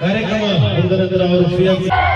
ಕಾರ್ಯಕ್ರಮ ಒಂದರ ಅವರು